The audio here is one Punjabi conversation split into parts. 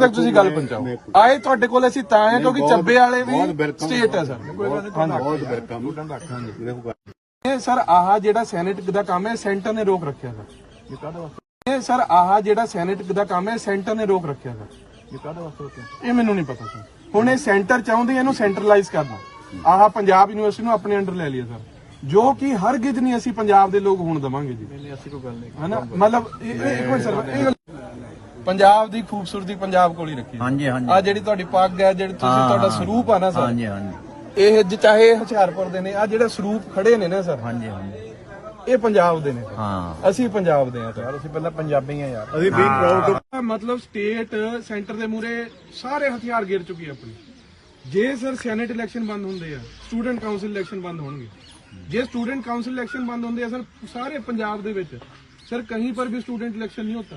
ਤੱਕ ਤੁਸੀਂ ਗੱਲ ਪਹੁੰਚਾਓ। ਆਏ ਤੁਹਾਡੇ ਕੋਲ ਅਸੀਂ ਤਾਂ ਆਏ ਕਿਉਂਕਿ ਚੱਬੇ ਵਾਲੇ ਵੀ। ਸਟੇਟ ਹੈ ਸਰ। ਬਹੁਤ ਵੈਲਕਮ ਇਹ ਸਰ ਆਹ ਜਿਹੜਾ ਸੈਨੇਟ ਦਾ ਕੰਮ ਹੈ ਸੈਂਟਰ ਨੇ ਰੋਕ ਰੱਖਿਆ ਸਰ। ਇਹ ਸਰ ਆਹ ਜਿਹੜਾ ਸੈਨੇਟ ਦਾ ਕੰਮ ਹੈ ਸੈਂਟਰ ਨੇ ਰੋਕ ਰੱਖਿਆ ਸਰ। ਇਹ ਮੈਨੂੰ ਨਹੀਂ ਪਤਾ ਸਰ। ਹੁਣ ਇਹ ਸੈਂਟਰ ਚਾਹੁੰਦੇ ਇਹਨੂੰ ਸੈਂਟਰਲਾਈਜ਼ ਕਰਨਾ। ਆਹ ਪੰਜਾਬ ਯੂਨੀਵਰਸਿਟੀ ਨੂੰ ਆਪਣੇ ਅੰਡਰ ਲੈ ਲਿਆ ਸਰ। ਜੋ ਕਿ ਹਰਗਿਜ਼ ਨਹੀਂ ਅਸੀਂ ਪੰਜਾਬ ਦੇ ਲੋਕ ਹੁਣ ਦਵਾਂਗੇ ਜੀ। ਨਹੀਂ ਅਸੀਂ ਕੋਈ ਗੱਲ ਨਹੀਂ। ਹਨਾ? ਮਤਲਬ ਇਹ- ਮਿੰਟ ਸਰ ਇਹ ਪੰਜਾਬ ਦੀ ਖੂਬਸੂਰਤੀ ਪੰਜਾਬ ਕੋਲ ਹੀ ਰੱਖੀ। ਹਾਂਜੀ ਹਾਂਜੀ। ਆ ਜਿਹੜੀ ਤੁਹਾਡੀ ਪੱਗ ਹੈ ਜਿਹੜੀ ਤੁਸੀਂ ਤੁਹਾਡਾ ਸਰੂਪ ਆ ਨਾ ਸਰ। ਹਾਂਜੀ ਹਾਂਜੀ। ਇਹ ਚਾਹੇ ਹਥਿਆਰਪੁਰ ਦੇ ਨੇ ਆ ਜਿਹੜੇ ਸਰੂਪ ਖੜੇ ਨੇ ਨਾ ਸਰ। ਹਾਂਜੀ ਹਾਂਜੀ। ਇਹ ਪੰਜਾਬ ਦੇ ਨੇ। ਹਾਂ। ਅਸੀਂ ਪੰਜਾਬ ਦੇ ਆ ਯਾਰ ਅਸੀਂ ਪਹਿਲਾਂ ਪੰਜਾਬੀ ਆ ਯਾਰ। ਅਸੀਂ ਵੀ ਪ੍ਰਾਊਡ ਮਤਲਬ ਸਟੇਟ ਸੈਂਟਰ ਦੇ ਮੂਰੇ ਸਾਰੇ ਹਥਿਆਰ ਗਿਰ ਚੁੱਕੀ ਆਪਣੀ। ਜੇ ਸਰ ਸੈਨੇਟ ਇਲੈਕਸ਼ਨ ਬੰਦ ਹੁੰਦੇ ਆ ਸਟੂਡੈਂਟ ਕਾਉਂਸਲ ਇਲੈਕਸ਼ਨ ਬੰਦ ਹੋਣਗੇ। ਜੇ ਸਟੂਡੈਂਟ ਕਾਉਂਸਲ ਇਲੈਕਸ਼ਨ ਬੰਦ ਹੁੰਦੇ ਆ ਸਰ ਸਾਰੇ ਪੰਜਾਬ ਦੇ ਵਿੱਚ ਸਰ ਕਹੀਂ ਪਰ ਵੀ ਸਟੂਡੈਂਟ ਇਲੈਕਸ਼ਨ ਨਹੀਂ ਹੁੰਦਾ।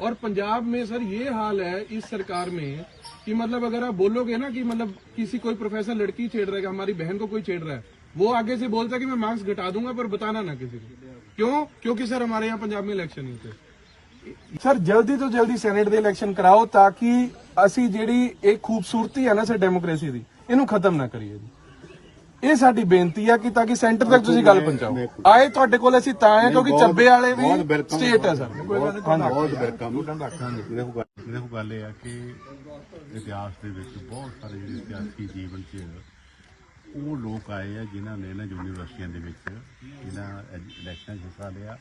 और पंजाब में सर ये हाल है इस सरकार में कि मतलब अगर आप बोलोगे ना कि मतलब किसी कोई प्रोफेसर लड़की छेड़ रहा है कि हमारी बहन को कोई छेड़ रहा है वो आगे से बोलता है कि मैं मार्क्स घटा दूंगा पर बताना ना किसी को क्यों क्योंकि सर हमारे यहाँ पंजाब में इलेक्शन नहीं होते ਸਰ ਜਲਦੀ ਤੋਂ ਜਲਦੀ ਸੈਨੇਟ ਦੇ ਇਲੈਕਸ਼ਨ ਕਰਾਓ ਤਾਂ ਕਿ ਅਸੀਂ ਜਿਹੜੀ ਇਹ ਖੂਬਸੂਰਤੀ ਹੈ ਨਾ ਸਰ ਡੈਮੋਕ੍ਰੇਸੀ ਦੀ ਇਹਨੂੰ ਖਤਮ ਨਾ ਕਰੀਏ ਜੀ ਇਹ ਸਾਡੀ ਬੇਨਤੀ ਆ ਕਿ ਤਾਂ ਕਿ ਸੈਂਟਰ ਤੱਕ ਤੁਸੀਂ ਗੱਲ ਪਹੁੰਚਾਓ। ਆਏ ਤੁਹਾਡੇ ਕੋਲ ਅਸੀਂ ਤਾਂ ਆਏ ਕਿਉਂਕਿ ਚੱਬੇ ਵਾਲੇ ਵੀ। ਸਟੇਟ ਹੈ ਸਰ। ਬਹੁਤ ਵੈਲਕਮ ਦੇਖੋ ਗੱਲ- ਦੇਖੋ ਗੱਲ ਇਹ ਆ ਕਿ ਇਤਿਹਾਸ ਦੇ ਵਿੱਚ ਬਹੁਤ ਸਾਰੇ ਜਿਹੜੇ ਸਿਆਸੀ ਜੀਵਨ 'ਚ ਉਹ ਲੋਕ ਆਏ ਆ ਜਿਨ੍ਹਾਂ ਨੇ ਨਾ ਯੂਨੀਵਰਸਿਟੀਆਂ ਦੇ ਵਿੱਚ ਇਹਨਾਂ ਇਲੈਕਸ਼ਨਾਂ 'ਚ ਹਿੱਸਾ ਲਿਆ।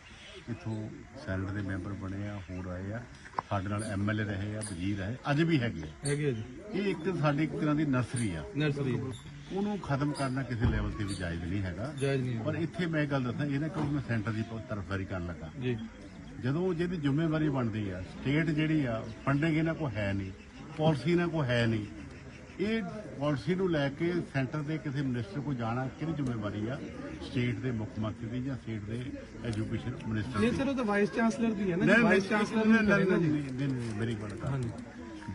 ਇੱਥੋਂ ਸੈਨੇਟ ਦੇ ਮੈਂਬਰ ਬਣੇ ਆ ਹੋਰ ਆਏ ਆ। ਸਾਡੇ ਨਾਲ ਐਮਐਲਏ ਰਹੇ ਆ ਵਜ਼ੀਰ ਰਹੇ ਅੱਜ ਵੀ ਹੈਗੇ ਆ। ਹੈਗੇ ਜੀ। ਇਹ ਇੱਕ ਸਾਡੀ ਇੱਕ ਤਰ੍ਹਾਂ ਦੀ ਨਰਸਰੀ ਆ। ਨਰਸਰੀ ਉਹਨੂੰ ਖਤਮ ਕਰਨਾ ਕਿਸੇ ਲੈਵਲ ਤੇ ਵੀ ਜਾਇਜ਼ ਨਹੀਂ ਹੈਗਾ। ਜਾਇਜ਼ ਨਹੀਂ ਪਰ ਇੱਥੇ ਮੈਂ ਗੱਲ ਦੱਸਾਂ ਇਹਨੇ ਕਿਉਂਕਿ ਮੈਂ ਸੈਂਟਰ ਦੀ ਤਰਫਦਾਰੀ ਕਰਨ ਲੱਗਾ। ਜੀ। ਜਦੋਂ ਜਿਹਦੀ ਜ਼ਿੰਮੇਵਾਰੀ ਬਣਦੀ ਆ ਸਟੇਟ ਜਿਹੜੀ ਆ ਫੰਡਿੰਗ ਇਹਨਾਂ ਕੋ ਹੈ ਨਹੀਂ ਪਾਲਿਸੀ ਇਹਨਾਂ ਕੋ ਹੈ ਨਹੀਂ ਇਹ ਪਾਲਿਸੀ ਨੂੰ ਲੈ ਕੇ ਸੈਂਟਰ ਦੇ ਕਿਸੇ ਮਿਨਿਸਟਰ ਕੋ ਜਾਣਾ ਕਿਹਦੀ ਜ਼ਿੰਮੇਵਾਰੀ ਆ? ਸਟੇਟ ਦੇ ਮੁੱਖ ਮੰਤਰੀ ਦੀ ਜਾਂ ਸਟੇਟ ਦੇ ਐਜੂਕੇਸ਼ਨ ਮਿਨਿਸਟਰ ਨਹੀਂ ਸਰ ਉਹ ਤਾਂ ਵਾਈਸ ਚਾਂਸਲਰ ਦੀ ਹੈ ਨਾ ਵਾਈਸ ਚਾਂਸਲਰ ਨੂੰ ਕਰੇ ਨਾ ਜੀ। ਨਹੀਂ ਨਹੀਂ ਮੇਰੀ ਗੱਲ ਕਰ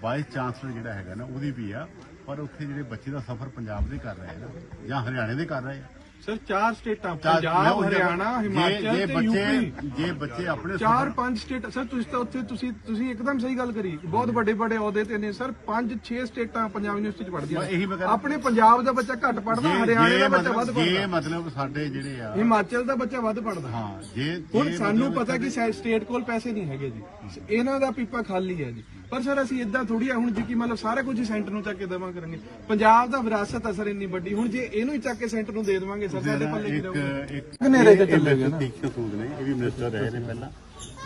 ਵਾਈਸ ਚਾਂਸਲਰ ਜਿਹੜਾ ਹੈਗਾ ਨਾ ਉਹਦੀ ਵੀ ਆ ਪਰ ਉੱਥੇ ਜਿਹੜੇ ਬੱਚੇ ਦਾ ਸਫ਼ਰ ਪੰਜਾਬ ਦੇ ਕਰ ਰਹੇ ਆ ਨਾ ਜਾਂ ਹਰਿਆਣੇ ਦੇ ਕਰ ਰਹੇ ਆ। ਸਰ ਚਾਰ ਸਟੇਟਾਂ ਪੰਜਾਬ ਹਰਿਆਣਾ ਹਿਮਾਚਲ ਤੇ ਬੱਚੇ ਯੂਪੀ। ਜੇ ਬੱਚੇ ਆਪਣੇ ਚਾਰ ਪੰਜ ਸਟੇਟ ਸਰ ਤੁਸੀਂ ਤਾਂ ਉੱਥੇ ਤੁਸੀਂ ਤੁਸੀਂ ਇੱਕਦਮ ਸਹੀ ਗੱਲ ਕਰੀ। ਬਹੁਤ ਵੱਡੇ ਵੱਡੇ ਅਹੁਦੇ ਤੇ ਨੇ ਸਰ। ਪੰਜ 6 ਸਟੇਟਾਂ ਪੰਜਾਬ ਯੂਨੀਵਰਸਿਟੀ ਚ ਇਹੀ। ਕਹਿ- ਆਪਣੇ ਪੰਜਾਬ ਦਾ ਬੱਚਾ ਘੱਟ ਪੜਦਾ ਹਰਿਆਣੇ ਦਾ ਬੱਚਾ ਵੱਧ ਪੜਦਾ ਮਤਲਬ ਸਾਡੇ ਜਿਹੜੇ ਆ ਹਿਮਾਚਲ ਦਾ ਬੱਚਾ ਵੱਧ ਪੜਦਾ ਹਾਂ ਜੇ ਹੁਣ ਸਾਨੂੰ ਪਤਾ ਕਿ ਸਟੇਟ ਕੋਲ ਪੈਸੇ ਨਹੀਂ ਹੈਗੇ ਜੀ। ਇਹਨਾਂ ਦਾ ਪੀਪਾ ਖਾਲੀ ਹੈ ਜੀ। ਪਰ ਸਰ ਅਸੀਂ ਇਦਾਂ ਥੋੜੀ ਆ ਹੁਣ ਜੀ ਕਿ ਮਤਲਬ ਸਾਰਾ ਕੁਝ ਸੈਂਟਰ ਨੂੰ ਚੱਕ ਕੇ ਦੇਵਾਂ ਕਰਾਂਗੇ ਪੰਜਾਬ ਦਾ ਵਿਰਾਸਤ ਆ ਸਰ ਇੰਨੀ ਵੱਡੀ ਹੁਣ ਜੇ ਇਹਨੂੰ ਹੀ ਚੱਕ ਕੇ ਸੈਂਟਰ ਨੂੰ ਦੇ ਦੇਵਾਂਗੇ ਸਰ ਸਾਡੇ ਪੱਲੇ ਕੀ ਰਹੂਗਾ? ਇੱਕ ਨੇਰੇ ਤੇ ਚੱਲੇ ਗਿਆ ਨਾ। ਠੀਕ ਸੂਦ ਨੇ ਇਹ ਵੀ ਮਿਨਿਸਟਰ ਰਹੇ ਨੇ ਪਹਿਲਾਂ।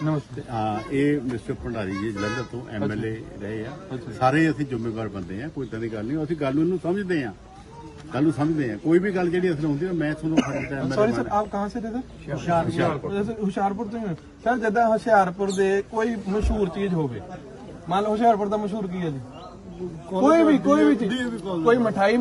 ਨਮਸਤੇ। ਇਹ ਮਿਸਟਰ ਭੰਡਾਰੀ ਜੀ ਜਲੰਧਰ ਤੋਂ ਐਮਐਲਏ ਰਹੇ ਆ। ਸਾਰੇ ਅਸੀਂ ਜ਼ਿੰਮੇਵਾਰ ਬੰਦੇ ਆ ਕੋਈ ਇਦਾਂ ਦੀ ਗੱਲ ਨਹੀਂ ਅਸੀਂ ਗੱਲ ਨੂੰ ਸਮਝਦੇ ਆ। ਗੱਲ ਨੂੰ ਸਮਝਦੇ ਆ। ਕੋਈ ਵੀ ਗੱਲ ਜਿਹੜੀ ਅਸਲ ਹੁੰਦੀ ਮੈਂ ਤੁਹਾਨੂੰ ਫ਼ਰਕ ਟਾਈਮ ਸੌਰੀ ਸਰ ਆਪ ਕਹਾਂ ਸੇ ਰਹੇ ਹੁਸ਼ਿਆਰਪੁਰ। ਹੁਸ਼ਿਆਰਪੁਰ। ਤੋਂ ਸਰ ਜਦਾਂ ਹੁਸ਼ਿਆਰਪੁਰ ਦੇ ਕੋਈ ਮਸ਼ਹੂਰ ਚੀਜ਼ ਹੋਵੇ ਮੰਨ ਲਓ ਹੁਸ਼ਿਆਰਪੁਰ ਦਾ ਮਸ਼ਹੂਰ ਕੀ ਹੈ ਜੀ? ਕੋਈ ਵੀ ਕੋਈ ਵੀ ਚੀਜ਼। ਕੋਈ ਮਠਾਈ